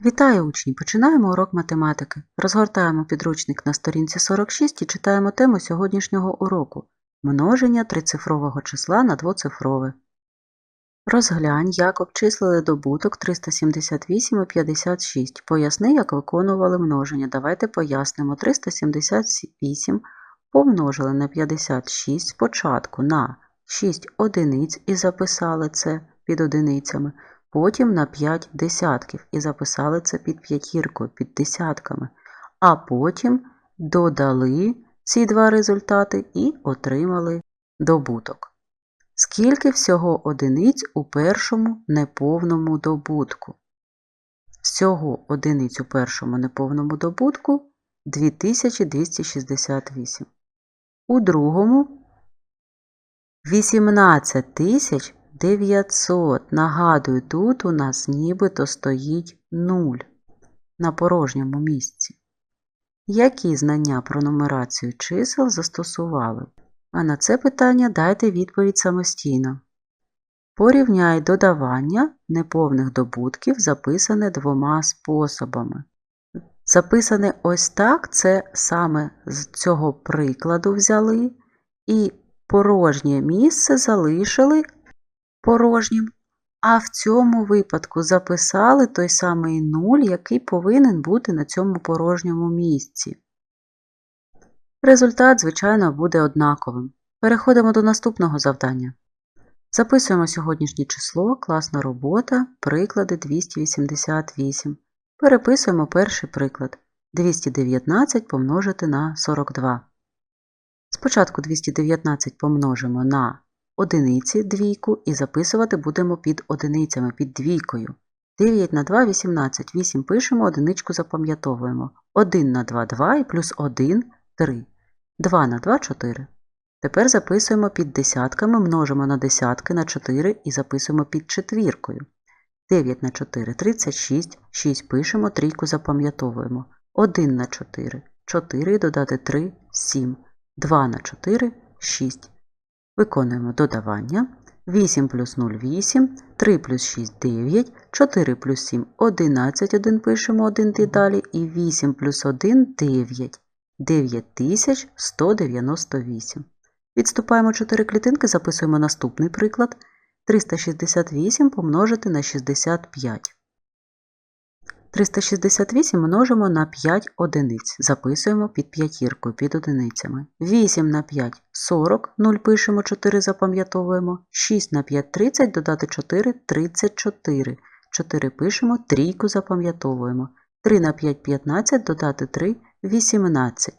Вітаю учні! Починаємо урок математики. Розгортаємо підручник на сторінці 46 і читаємо тему сьогоднішнього уроку множення трицифрового числа на двоцифрове. Розглянь, як обчислили добуток 378 і 56. Поясни, як виконували множення. Давайте пояснимо. 378 помножили на 56 спочатку на 6 одиниць і записали це під одиницями потім на 5 десятків і записали це під п'ятіркою, під десятками, а потім додали ці два результати і отримали добуток. Скільки всього одиниць у першому неповному добутку? Всього одиниць у першому неповному добутку 2268. У другому 18 тисяч 900. Нагадую, тут у нас нібито стоїть 0 на порожньому місці. Які знання про нумерацію чисел застосували? А на це питання дайте відповідь самостійно. Порівняй додавання неповних добутків, записане двома способами. Записане ось так, це саме з цього прикладу взяли, і порожнє місце залишили, порожнім, а в цьому випадку записали той самий нуль, який повинен бути на цьому порожньому місці. Результат, звичайно, буде однаковим. Переходимо до наступного завдання. Записуємо сьогоднішнє число, класна робота, приклади 288. Переписуємо перший приклад 219 помножити на 42. Спочатку 219 помножимо на одиниці двійку і записувати будемо під одиницями, під двійкою. 9 на 2 18. 8 пишемо, одиничку запам'ятовуємо. 1 на 2 2 і плюс 1 3. 2 на 2 4. Тепер записуємо під десятками, множимо на десятки на 4 і записуємо під четвіркою. 9 на 4 36, 6 пишемо, трійку запам'ятовуємо. 1 на 4 4 додати 3 7. 2 на 4 6. Виконуємо додавання. 8 плюс 0 8, 3 плюс 6 9, 4 плюс 7 11, 1 пишемо 1 і і 8 плюс 1 9, 9198. Відступаємо 4 клітинки, записуємо наступний приклад. 368 помножити на 65. 368 множимо на 5 одиниць. Записуємо під п'ятіркою, під одиницями. 8 на 5 40, 0 пишемо, 4 запам'ятовуємо. 6 на 5 30, додати 4 34. 4 пишемо, трійку запам'ятовуємо. 3 на 5 15, додати 3 18.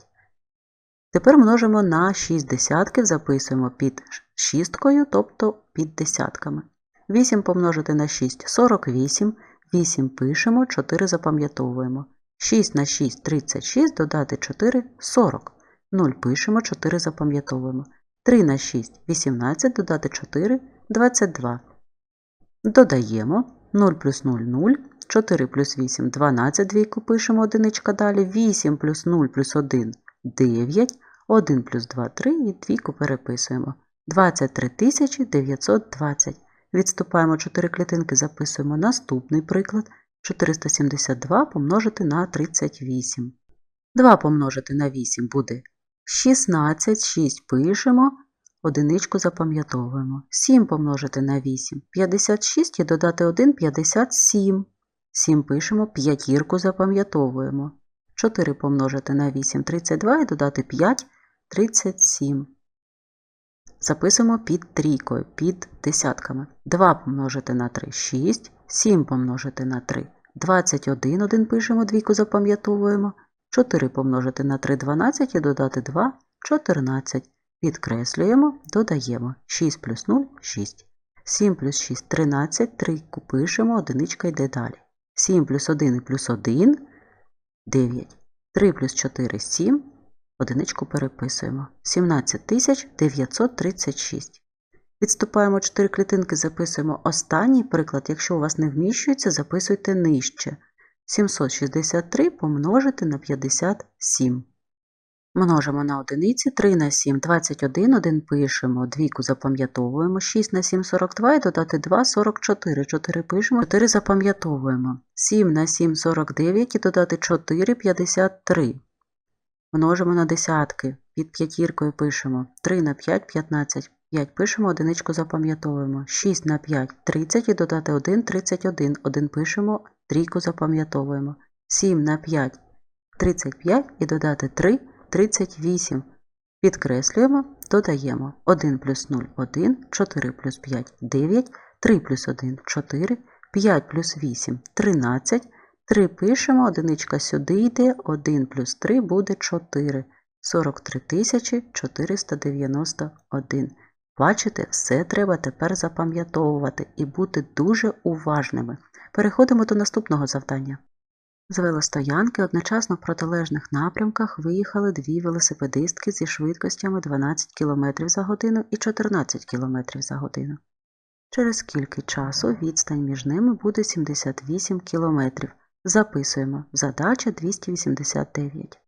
Тепер множимо на 6 десятків, записуємо під шісткою, тобто під десятками. 8 помножити на 6 48. 8 пишемо, 4 запам'ятовуємо. 6 на 6 36, додати 4 40. 0 пишемо, 4 запам'ятовуємо. 3 на 6 18, додати 4 22. Додаємо 0 плюс 0 0, 4 плюс 8 12, двійку пишемо одиничка далі, 8 плюс 0 плюс 1 9, 1 плюс 2 3 і двійку переписуємо. 23 920. Відступаємо 4 клітинки, записуємо наступний приклад 472 помножити на 38. 2 помножити на 8 буде 16, 6 пишемо, одиничку запам'ятовуємо. 7 помножити на 8 56 і додати 1 57. 7 пишемо, п'ятірку запам'ятовуємо. 4 помножити на 8 32 і додати 5 37. Записуємо під трійкою, під десятками. 2 помножити на 3 6, 7 помножити на 3 21, 1 пишемо, двійку запам'ятовуємо. 4 помножити на 3 12 і додати 2 14. Підкреслюємо, додаємо 6 плюс 0 6. 7 плюс 6 13, 3 пишемо, одиничка йде далі. 7 плюс 1 плюс 1 9. 3 плюс 4 7. Одиничку переписуємо. 17 936. Відступаємо 4 клітинки, записуємо останній приклад. Якщо у вас не вміщується, записуйте нижче. 763 помножити на 57. Множимо на одиниці 3 на 7 21, 1 пишемо, двійку запам'ятовуємо, 6 на 7 42 і додати 2 44, 4 пишемо, 4 запам'ятовуємо, 7 на 7 49 і додати 4 53. Множимо на десятки, під п'ятіркою пишемо. 3 на 5 15, 5 пишемо, одиничку запам'ятовуємо, 6 на 5 30 і додати 1 31, 1 пишемо, трійку запам'ятовуємо, 7 на 5 35 і додати 3 38. Підкреслюємо, додаємо. 1 плюс 0 1, 4 плюс 5 9, 3 плюс 1 4, 5 плюс 8 13, 3 пишемо, одиничка сюди йде, 1 плюс 3 буде 4, 43 491. Бачите, все треба тепер запам'ятовувати і бути дуже уважними. Переходимо до наступного завдання. З велостоянки одночасно в протилежних напрямках виїхали дві велосипедистки зі швидкостями 12 км за годину і 14 км за годину. Через скільки часу відстань між ними буде 78 км. Записуємо. Задача 289.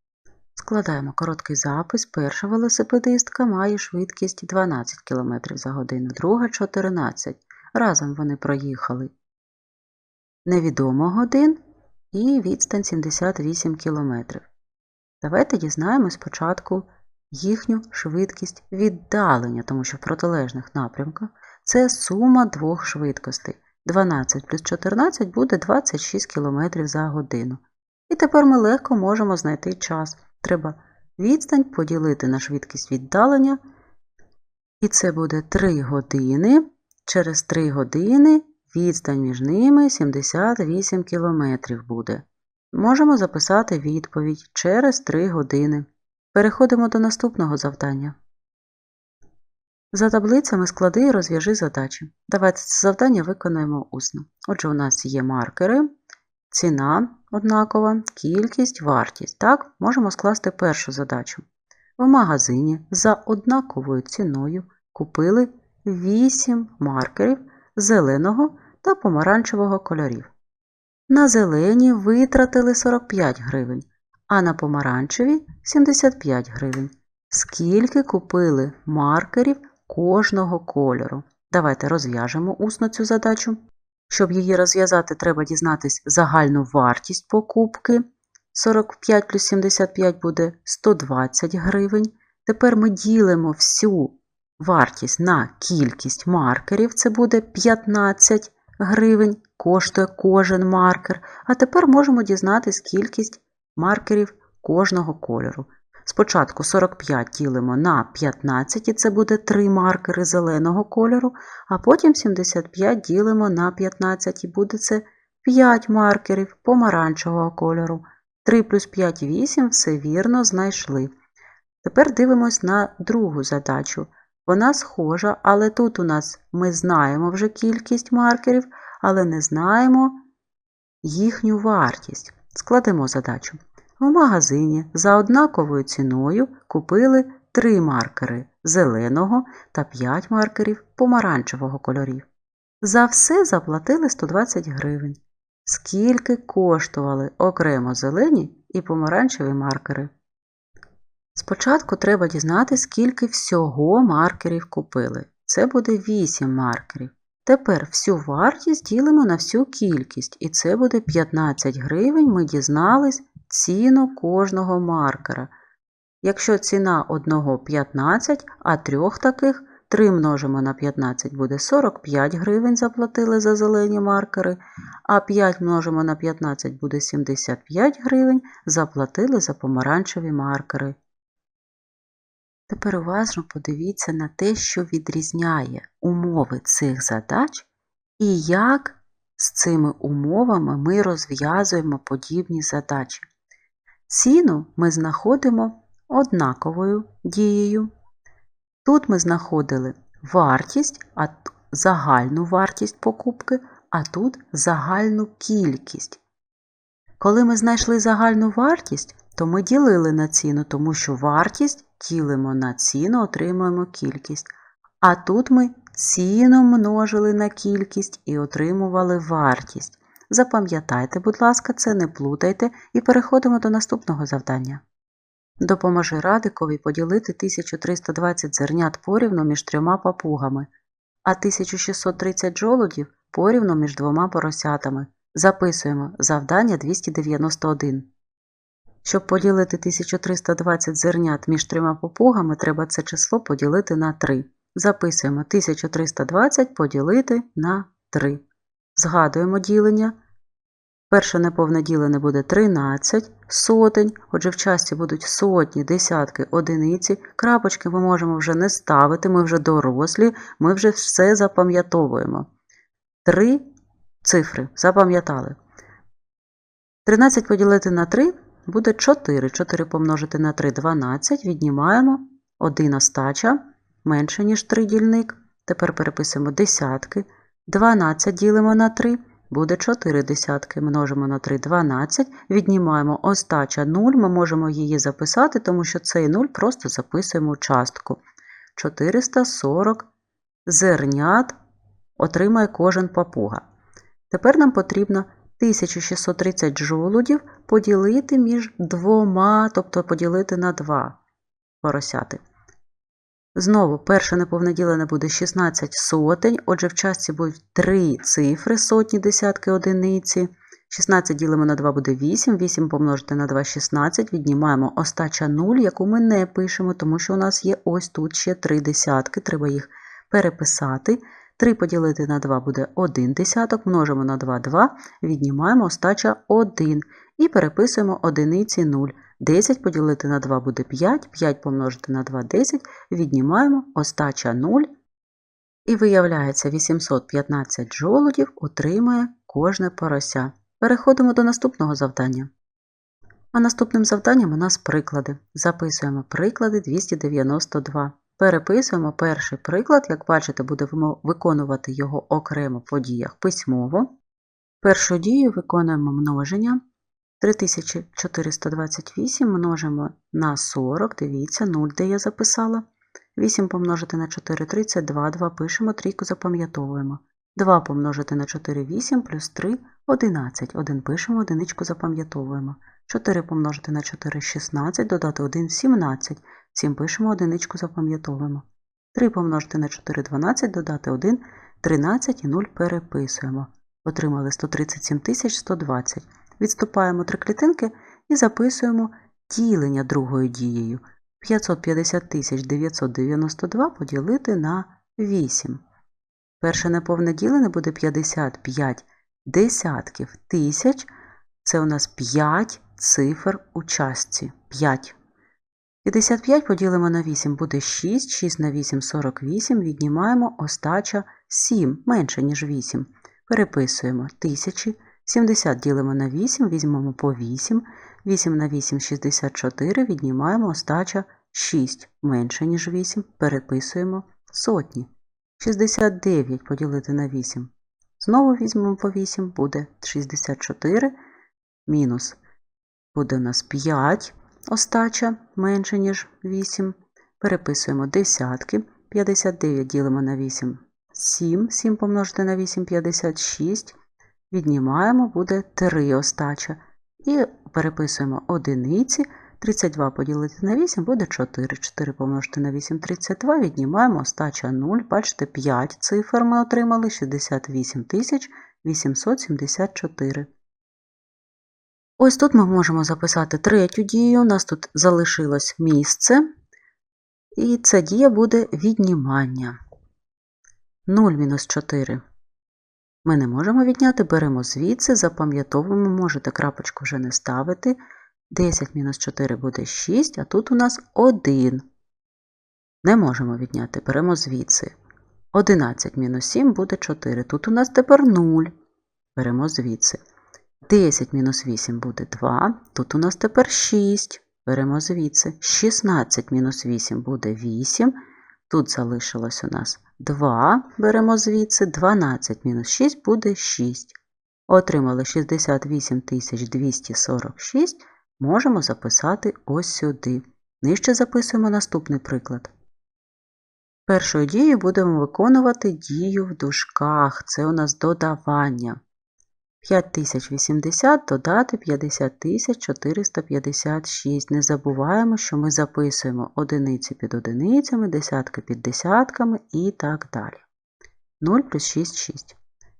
Складаємо короткий запис. Перша велосипедистка має швидкість 12 км за годину, друга 14. Разом вони проїхали невідомо годин і відстань 78 км. Давайте дізнаємось спочатку їхню швидкість віддалення, тому що в протилежних напрямках це сума двох швидкостей. 12 плюс 14 буде 26 км за годину. І тепер ми легко можемо знайти час. Треба відстань поділити на швидкість віддалення. І це буде 3 години. Через 3 години відстань між ними 78 км буде. Можемо записати відповідь через 3 години. Переходимо до наступного завдання. За таблицями склади і розв'яжи задачі. Давайте це завдання виконаємо усно. Отже, у нас є маркери, ціна однакова, кількість, вартість. Так, можемо скласти першу задачу. В магазині за однаковою ціною купили 8 маркерів зеленого та помаранчевого кольорів. На зелені витратили 45 гривень, а на помаранчеві 75 гривень. Скільки купили маркерів кожного кольору? Давайте розв'яжемо усно цю задачу. Щоб її розв'язати, треба дізнатись загальну вартість покупки. 45 плюс 75 буде 120 гривень. Тепер ми ділимо всю вартість на кількість маркерів, це буде 15 гривень, коштує кожен маркер. А тепер можемо дізнатись кількість маркерів кожного кольору. Спочатку 45 ділимо на 15, і це буде 3 маркери зеленого кольору, а потім 75 ділимо на 15, і буде це 5 маркерів помаранчевого кольору. 3 плюс 5 8 все вірно знайшли. Тепер дивимось на другу задачу. Вона схожа, але тут у нас ми знаємо вже кількість маркерів, але не знаємо їхню вартість. Складемо задачу. В магазині за однаковою ціною купили 3 маркери зеленого та 5 маркерів помаранчевого кольорів. За все заплатили 120 гривень. Скільки коштували окремо зелені і помаранчеві маркери? Спочатку треба дізнати, скільки всього маркерів купили. Це буде 8 маркерів. Тепер всю вартість ділимо на всю кількість, і це буде 15 гривень. Ми дізнались ціну кожного маркера. Якщо ціна одного 15, а трьох таких 3 множимо на 15 буде 45 гривень заплатили за зелені маркери, а 5 множимо на 15 буде 75 гривень заплатили за помаранчеві маркери. Тепер уважно подивіться на те, що відрізняє умови цих задач і як з цими умовами ми розв'язуємо подібні задачі. Ціну ми знаходимо однаковою дією. Тут ми знаходили вартість, а загальну вартість покупки, а тут загальну кількість. Коли ми знайшли загальну вартість, то ми ділили на ціну, тому що вартість ділимо на ціну, отримуємо кількість. А тут ми ціну множили на кількість і отримували вартість. Запам'ятайте, будь ласка, це не плутайте і переходимо до наступного завдання. Допоможи Радикові поділити 1320 зернят порівну між трьома папугами, а 1630 жолудів порівну між двома поросятами. Записуємо завдання 291. Щоб поділити 1320 зернят між трьома папугами, треба це число поділити на 3. Записуємо 1320 поділити на 3. Згадуємо ділення. Перше неповне ділене буде 13, сотень, отже в часті будуть сотні, десятки, одиниці. Крапочки ми можемо вже не ставити, ми вже дорослі, ми вже все запам'ятовуємо. Три цифри запам'ятали. 13 поділити на 3 буде 4. 4 помножити на 3 – 12. Віднімаємо 1 остача, менше, ніж 3 дільник. Тепер переписуємо десятки. 12 ділимо на 3, буде 4 десятки. Множимо на 3 – 12. Віднімаємо остача 0. Ми можемо її записати, тому що цей 0 просто записуємо частку. 440 зернят отримає кожен папуга. Тепер нам потрібно 1630 жолудів поділити між двома, тобто поділити на два поросяти. Знову перше неповне ділене буде 16 сотень, отже в частці будуть 3 цифри, сотні, десятки, одиниці. 16 ділимо на 2 буде 8, 8 помножити на 2 – 16, віднімаємо остача 0, яку ми не пишемо, тому що у нас є ось тут ще 3 десятки, треба їх переписати. 3 поділити на 2 буде 1 десяток, множимо на 2 – 2, віднімаємо остача 1 і переписуємо одиниці 0. 10 поділити на 2 буде 5, 5 помножити на 2 – 10, віднімаємо остача 0. І виявляється, 815 жолудів отримає кожне порося. Переходимо до наступного завдання. А наступним завданням у нас приклади. Записуємо приклади 292. Переписуємо перший приклад, як бачите, будемо виконувати його окремо по діях письмово. Першу дію виконуємо множення. 3428 множимо на 40, дивіться, 0, де я записала. 8 помножити на 4 – 32, 2 пишемо, трійку запам'ятовуємо. 2 помножити на 4 – 8, плюс 3 – 11. 1 пишемо, одиничку запам'ятовуємо. 4 помножити на 4 – 16, додати 1 – 17. 7 пишемо, одиничку запам'ятовуємо. 3 помножити на 4 – 12, додати 1 – 13 і 0 переписуємо. Отримали 137 120. Відступаємо три клітинки і записуємо ділення другою дією. 550 992 поділити на 8. Перше неповне ділене буде 55 десятків тисяч. Це у нас 5 цифр у частці. 5. 55 поділимо на 8 буде 6, 6 на 8 – 48, віднімаємо остача 7, менше, ніж 8. Переписуємо тисячі. 70 ділимо на 8, візьмемо по 8, 8 на 8 – 64, віднімаємо остача 6, менше, ніж 8, переписуємо сотні. 69 поділити на 8. Знову візьмемо по 8, буде 64, мінус буде у нас 5 остача, менше, ніж 8. Переписуємо десятки. 59 ділимо на 8, 7, 7 помножити на 8 – 56. Віднімаємо, буде 3 остача. І переписуємо одиниці. 32 поділити на 8 буде 4. 4 помножити на 8 – 32. Віднімаємо остача 0. Бачите, 5 цифр ми отримали 68 874. Ось тут ми можемо записати третю дію. У нас тут залишилось місце. І ця дія буде віднімання. 0 мінус 4. Ми не можемо відняти, беремо звідси, запам'ятовуємо, можете крапочку вже не ставити. 10 мінус 4 буде 6, а тут у нас 1. Не можемо відняти, беремо звідси. 11 мінус 7 буде 4. Тут у нас тепер 0. Беремо звідси. 10 мінус 8 буде 2. Тут у нас тепер 6. Беремо звідси. 16 мінус 8 буде 8. Тут залишилось у нас 2. Беремо звідси. 12 мінус 6 буде 6. Отримали 68 246. Можемо записати ось сюди. Нижче записуємо наступний приклад. Першою дією будемо виконувати дію в дужках. Це у нас додавання. 5080 додати 50456. Не забуваємо, що ми записуємо одиниці під одиницями, десятки під десятками і так далі. 0 плюс 6 6.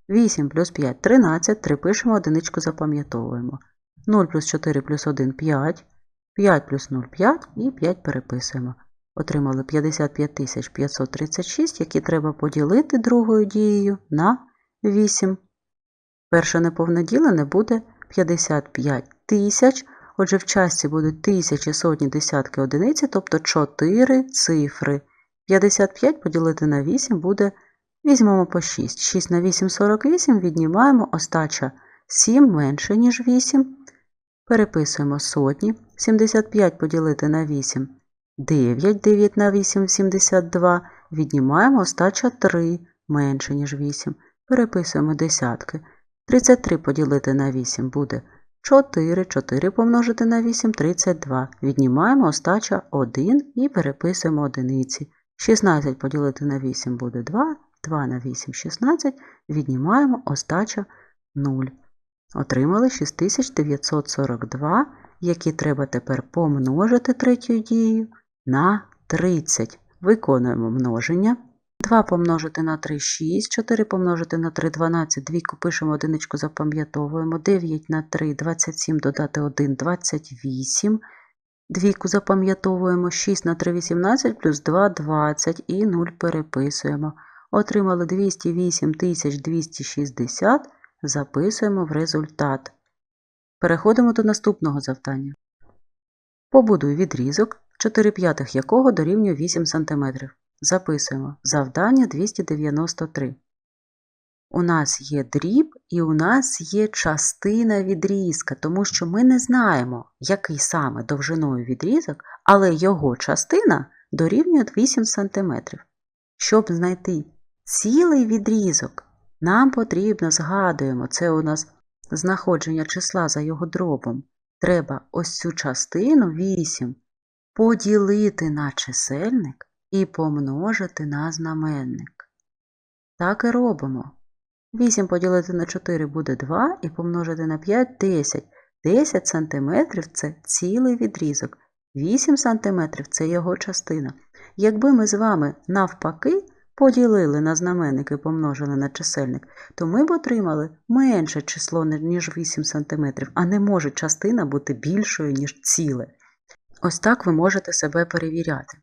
8 плюс 5 13. 3 пишемо, одиничку запам'ятовуємо. 0 плюс 4 плюс 1 5. 5 плюс 0 5 і 5 переписуємо. Отримали 55 536, які треба поділити другою дією на 8. Перше неповне ділене буде 55 тисяч. Отже, в частці будуть тисячі, сотні, десятки, одиниці, тобто 4 цифри. 55 поділити на 8 буде, візьмемо по 6. 6 на 8 – 48, віднімаємо остача 7 менше, ніж 8. Переписуємо сотні. 75 поділити на 8 – 9, 9 на 8 – 72. Віднімаємо остача 3 менше, ніж 8. Переписуємо десятки. 33 поділити на 8 буде 4, 4 помножити на 8 – 32. Віднімаємо остача 1 і переписуємо одиниці. 16 поділити на 8 буде 2, 2 на 8 – 16. Віднімаємо остача 0. Отримали 6942, які треба тепер помножити третьою дією на 30. Виконуємо множення. 2 помножити на 3 – 6, 4 помножити на 3 – 12, двійку пишемо, одиничку запам'ятовуємо, 9 на 3 – 27, додати 1 – 28, двійку запам'ятовуємо, 6 на 3 – 18, плюс 2 – 20 і 0 переписуємо. Отримали 208 260, записуємо в результат. Переходимо до наступного завдання. Побудуй відрізок, 4 п'ятих якого дорівнює 8 см. Записуємо завдання 293. У нас є дріб і у нас є частина відрізка, тому що ми не знаємо, який саме довжиною відрізок, але його частина дорівнює 8 см. Щоб знайти цілий відрізок, нам потрібно, згадуємо, це у нас знаходження числа за його дробом. Треба ось цю частину 8 поділити на чисельник і помножити на знаменник. Так і робимо. 8 поділити на 4 буде 2 і помножити на 5 – 10. 10 см – це цілий відрізок. 8 см – це його частина. Якби ми з вами навпаки поділили на знаменник і помножили на чисельник, то ми б отримали менше число, ніж 8 см, а не може частина бути більшою, ніж ціле. Ось так ви можете себе перевіряти.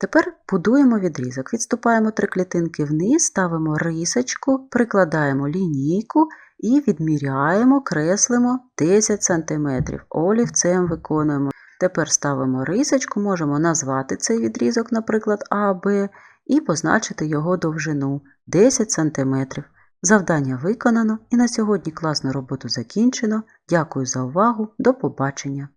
Тепер будуємо відрізок. Відступаємо три клітинки вниз, ставимо рисочку, прикладаємо лінійку і відміряємо, креслимо 10 см. Олівцем виконуємо. Тепер ставимо рисочку, можемо назвати цей відрізок, наприклад, АБ, і позначити його довжину 10 см. Завдання виконано і на сьогодні класну роботу закінчено. Дякую за увагу. До побачення!